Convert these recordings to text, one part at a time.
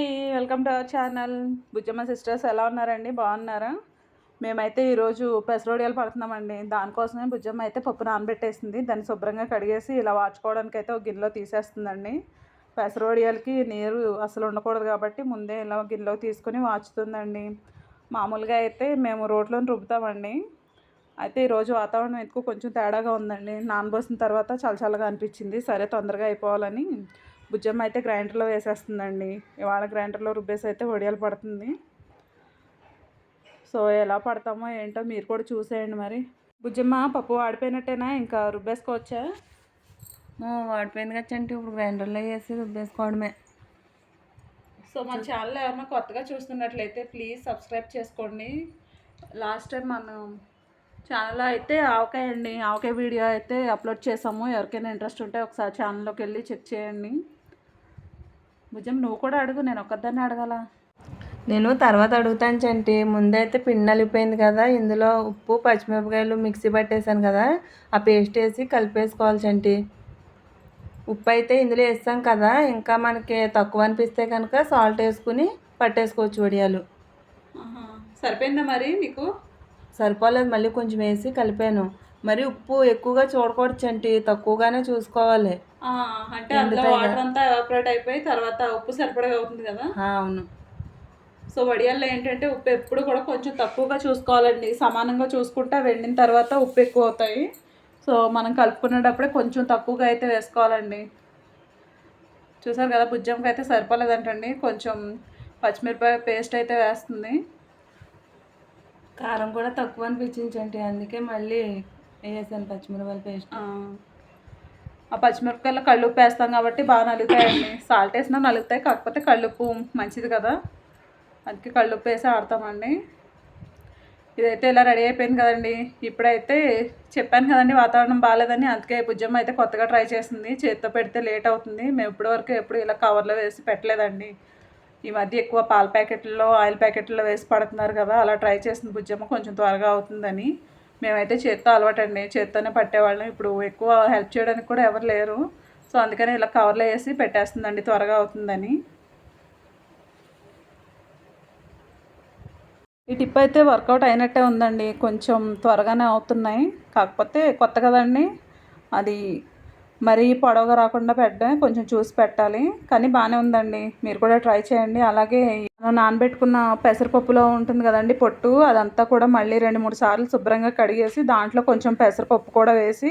అండి. Welcome to our channel. Bujjamma sisters ఎలా ఉన్నారండి? బాగున్నారా? మేమైతే ఈరోజు పెసరోడియాలు పడుతున్నామండి. దానికోసమే బుజ్జమ్మ అయితే పప్పు నానబెట్టేసింది. దాన్ని శుభ్రంగా కడిగేసి ఇలా వాచుకోవడానికి అయితే ఒక గిన్నెలో తీసేస్తుందండి. పెసరోడియాలకి నీరు అసలు ఉండకూడదు కాబట్టి ముందే ఇలా గిన్నెలో తీసుకొని వాచుతుందండి. మామూలుగా అయితే మేము రోడ్లో రుబ్బుతామండి. అయితే ఈరోజు వాతావరణం ఎక్కువ కొంచెం తేడాగా ఉందండి. నానబోసిన తర్వాత చల్లచల్లగా అనిపించింది. సరే తొందరగా అయిపోవాలని బుజ్జమ్మ అయితే గ్రైండర్లో వేసేస్తుందండి. ఇవాళ గ్రైండర్లో రుబ్బేసి అయితే వడియాలు పడుతుంది. సో ఎలా పడతామో ఏంటో మీరు కూడా చూసేయండి మరి. బుజ్జమ్మ పప్పు వాడిపోయినట్టేనా? ఇంకా రుబ్బేసుకోవచ్చా? వాడిపోయింది కచ్చంటే ఇప్పుడు గ్రైండర్లో వేసి రుబ్బేసుకోవడమే. సో మన ఛానల్ ఎవరైనా కొత్తగా చూస్తున్నట్లయితే ప్లీజ్ సబ్స్క్రైబ్ చేసుకోండి. లాస్ట్ టైం మనం ఛానల్లో అయితే ఆవకాయ అండి ఆవకాయ వీడియో అయితే అప్లోడ్ చేసాము. ఎవరికైనా ఇంట్రెస్ట్ ఉంటే ఒకసారి ఛానల్లోకి వెళ్ళి చెక్ చేయండి. భుజం నువ్వు కూడా అడుగు నేను ఒక్కదాన్ని అడగాల? నేను తర్వాత అడుగుతాను చంటి. ముందైతే పిండి నలిగిపోయింది కదా ఇందులో ఉప్పు పచ్చిమిరపకాయలు మిక్సీ పట్టేశాను కదా ఆ పేస్ట్ వేసి కలిపేసుకోవాలి చంటి. ఉప్పు అయితే ఇందులో వేస్తాం కదా ఇంకా మనకి తక్కువ అనిపిస్తే కనుక సాల్ట్ వేసుకుని పట్టేసుకోవచ్చు వడియాలు. సరిపోయిందా మరి నీకు సరిపోలేదు మళ్ళీ కొంచెం వేసి కలిపాను. మరి ఉప్పు ఎక్కువగా చూడకూడదు చంటి తక్కువగానే చూసుకోవాలి. అంటే అందులో వాటర్ అంతా ఎవాపరేట్ అయిపోయి తర్వాత ఉప్పు సరిపడగా అవుతుంది కదా? అవును. సో వడియాల్లో ఏంటంటే ఉప్పు ఎప్పుడు కూడా కొంచెం తక్కువగా చూసుకోవాలండి. సమానంగా చూసుకుంటే వెండిన తర్వాత ఉప్పు ఎక్కువ అవుతాయి. సో మనం కలుపుకునేటప్పుడే కొంచెం తక్కువగా అయితే వేసుకోవాలండి. చూసారు కదా బుజ్జంకి అయితే సరిపోలేదంటండి. కొంచెం పచ్చిమిరపకాయ పేస్ట్ అయితే వేస్తుంది. కారం కూడా తక్కువ అనిపించింది చంటి అందుకే మళ్ళీ వేసాను పచ్చిమిరపకాయల పేస్ట్. ఆ, పచ్చిమిరపకాయలు పచ్చిమిరపకాయలు కళ్ళుప్పు వేస్తాం కాబట్టి బాగా నలుగుతాయండి. సాల్ట్ వేసినా నలుగుతాయి కాకపోతే కళ్ళుప్పు మంచిది కదా. అందుకే కళ్ళుప్పు వేసి ఆడతామండి. ఇదైతే ఇలా రెడీ అయిపోయింది కదండి. ఇప్పుడైతే చెప్పాను కదండి వాతావరణం బాగాలేదని. అందుకే బుజ్జమ్మ అయితే కొత్తగా ట్రై చేసింది. చేతితో పెడితే లేట్ అవుతుంది. మేము ఇప్పటివరకు ఎప్పుడు ఇలా కవర్లో వేసి పెట్టలేదండి. ఈ మధ్య ఎక్కువ పాల ప్యాకెట్లలో ఆయిల్ ప్యాకెట్లో వేసి పడుతున్నారు కదా. అలా ట్రై చేసింది బుజ్జమ్మ కొంచెం త్వరగా అవుతుందని. మేమైతే చేత్తో అలవాటండి. చేత్తోనే పట్టేవాళ్ళం. ఇప్పుడు ఎక్కువ హెల్ప్ చేయడానికి కూడా ఎవరు లేరు. సో అందుకని ఇలా కవర్లో వేసి పెట్టేస్తుందండి. త్వరగా అవుతుందని. ఈ టిప్ అయితే వర్కౌట్ అయినట్టే ఉందండి. కొంచెం త్వరగానే అవుతున్నాయి. కాకపోతే కొత్త కదండి. అది మరీ పొడవుగా రాకుండా పెట్టడం కొంచెం చూసి పెట్టాలి. కానీ బాగానే ఉందండి. మీరు కూడా ట్రై చేయండి. అలాగే మనం నానబెట్టుకున్న పెసరపప్పులో ఉంటుంది కదండి పొట్టు అదంతా కూడా మళ్ళీ రెండు మూడు సార్లు శుభ్రంగా కడిగేసి దాంట్లో కొంచెం పెసరపప్పు కూడా వేసి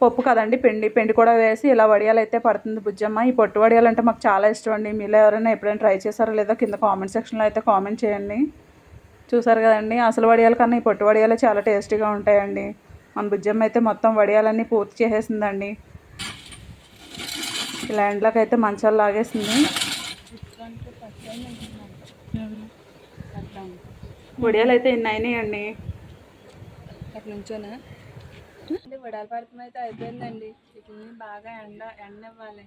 పప్పు కదండి పిండి పిండి కూడా వేసి ఇలా వడియాలు అయితే పడుతుంది బుజ్జమ్మ. ఈ పొట్టు వడియాలు అంటే మాకు చాలా ఇష్టం అండి. మీలో ఎవరైనా ఎప్పుడైనా ట్రై చేశారో లేదో కింద కామెంట్ సెక్షన్లో అయితే కామెంట్ చేయండి. చూసారు కదండి అసలు వడియాల కన్నా ఈ పొట్టు వడియాలు చాలా టేస్టీగా ఉంటాయండి. మన బుజ్జమ్మ అయితే మొత్తం వడియాలన్నీ పూర్తి చేసేసిందండి. ఇలా ఎండ్లకైతే అయితే మంచాలు లాగేసింది. వడియాలు అయితే ఇన్ని అయినాయండి అట్లా నుంచోనా? అంటే వడాల పడతం అయితే అయిపోయిందండి. వీటిని బాగా ఎండ ఎండ ఇవ్వాలి.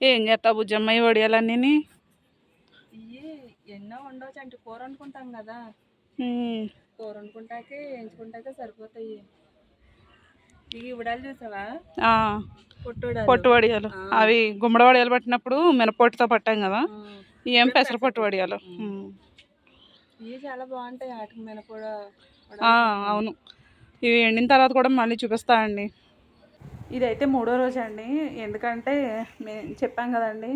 ఏం చేస్తావు బుజ్జమ్మ వడియాలన్నీ ఇవి ఎన్నో ఉండవచ్చు అంటే కూర వండుకుంటాం కదా. కూర వండుకుంటాకే ఎంచుకుంటాకే సరిపోతాయి. ఇవి ఉడాలు చూసావా? పొట్టు పొట్టు వడియాలు అవి గుమ్మడి వడియాలు పట్టినప్పుడు మినపొట్టుతో పట్టాం కదా. ఏం పెసరపట్టు వడియాలు ఉమ్. ఇవి చాలా బాగుంటాయి ఆ, అవును. ఇవి ఎండిన తర్వాత కూడా మళ్ళీ చూపిస్తా అండి. ఇదైతే మూడో రోజు అండి. ఎందుకంటే మేము చెప్పాం కదండి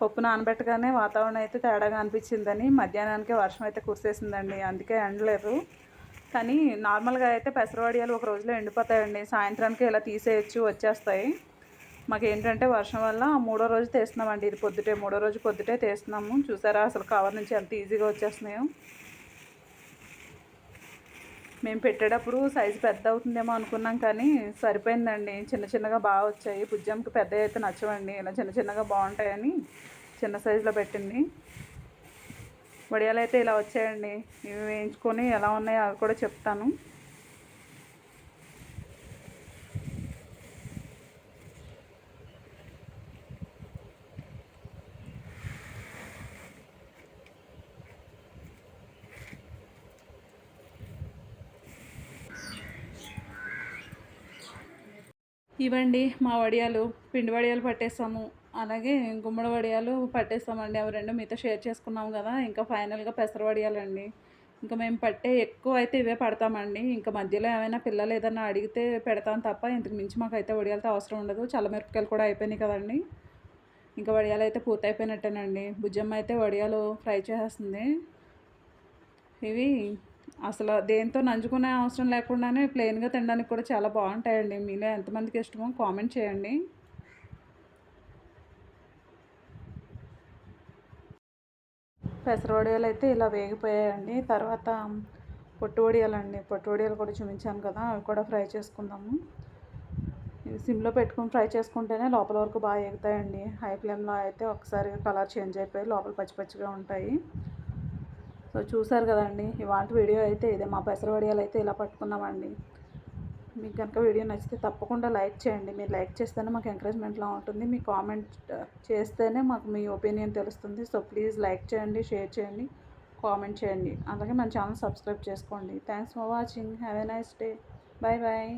పప్పు నానబెట్టగానే వాతావరణం అయితే తేడాగా అనిపించిందని. మధ్యాహ్నానికి వర్షం అయితే కురిసేసిందండి. అందుకే ఎండలేదు. కానీ నార్మల్గా అయితే పెసరవడియాలు ఒక రోజులో ఎండిపోతాయండి. సాయంత్రానికి ఇలా తీసేయచ్చు వచ్చేస్తాయి. మాకు ఏంటంటే వర్షం వల్ల మూడో రోజు తీస్తున్నామండి. ఇది పొద్దుటే మూడో రోజు పొద్దుటే తీస్తున్నాము. చూసారా? అసలు కవర్ నుంచి ఎంత ఈజీగా వచ్చేస్తున్నాయో. మేము పెట్టేటప్పుడు సైజు పెద్ద అవుతుందేమో అనుకున్నాం కానీ సరిపోయిందండి. చిన్న చిన్నగా బాగా వచ్చాయి. పుజ్జంకి పెద్ద అయితే నచ్చవండి. ఇలా చిన్న చిన్నగా బాగుంటాయని చిన్న సైజులో పెట్టింది. వడియాలు అయితే ఇలా వచ్చాయండి. ఇవి వేయించుకొని ఎలా ఉన్నాయో అవి కూడా చెప్తాను. ఇవండి మా వడియాలు పిండి వడియాలు పట్టేసాము. అలాగే గుమ్మడి వడియాలు పట్టేస్తామండి అవి రెండు మీతో షేర్ చేసుకున్నాము కదా ఇంకా ఫైనల్గా పెసర వడియాలండి. ఇంకా మేము పట్టే ఎక్కువ అయితే ఇవే పడతామండి. ఇంకా మధ్యలో ఏమైనా పిల్లలు ఏదైనా అడిగితే పెడతాం తప్ప ఇంతకు మించి మాకైతే వడియాలతో అవసరం ఉండదు. చల్లమిరపకాయలు కూడా అయిపోయినాయి కదండి. ఇంకా వడియాలు అయితే పూర్తయిపోయినట్టేనండి భుజమ్మ అయితే వడియాలు ఫ్రై చేసేస్తుంది. ఇవి అసలు దేంతో నంచుకునే అవసరం లేకుండానే ప్లెయిన్గా తినడానికి కూడా చాలా బాగుంటాయండి. మీలో ఎంతమందికి ఇష్టమో కామెంట్ చేయండి. పెసర వడియాలు అయితే ఇలా వేగిపోయాయండి. తర్వాత పొట్టు వడియాలండి పొట్టు వడియాలు కూడా చూపించాను కదా అవి కూడా ఫ్రై చేసుకుందాము. సిమ్లో పెట్టుకొని ఫ్రై చేసుకుంటేనే లోపల వరకు బాగా ఎగుతాయండి హై ఫ్లేమ్లో అయితే ఒకసారి కలర్ చేంజ్ అయిపోయి లోపల పచ్చి పచ్చిగా ఉంటాయి. సో చూసారు కదండి ఇవాళ వీడియో అయితే ఇదే. మా పెసర వడియాలు అయితే ఇలా పట్టుకున్నామండి మీకు కనుక వీడియో నచ్చితే తప్పకుండా లైక్ చేయండి. మీరు లైక్ చేస్తేనే మాకు ఎంకరేజ్మెంట్లా ఉంటుంది. మీ కామెంట్ చేస్తేనే మాకు మీ ఒపీనియన్ తెలుస్తుంది. సో ప్లీజ్ లైక్ చేయండి షేర్ చేయండి కామెంట్ చేయండి. అలాగే మన ఛానల్ సబ్స్క్రైబ్ చేసుకోండి. Thanks for watching. Have a nice day. Bye bye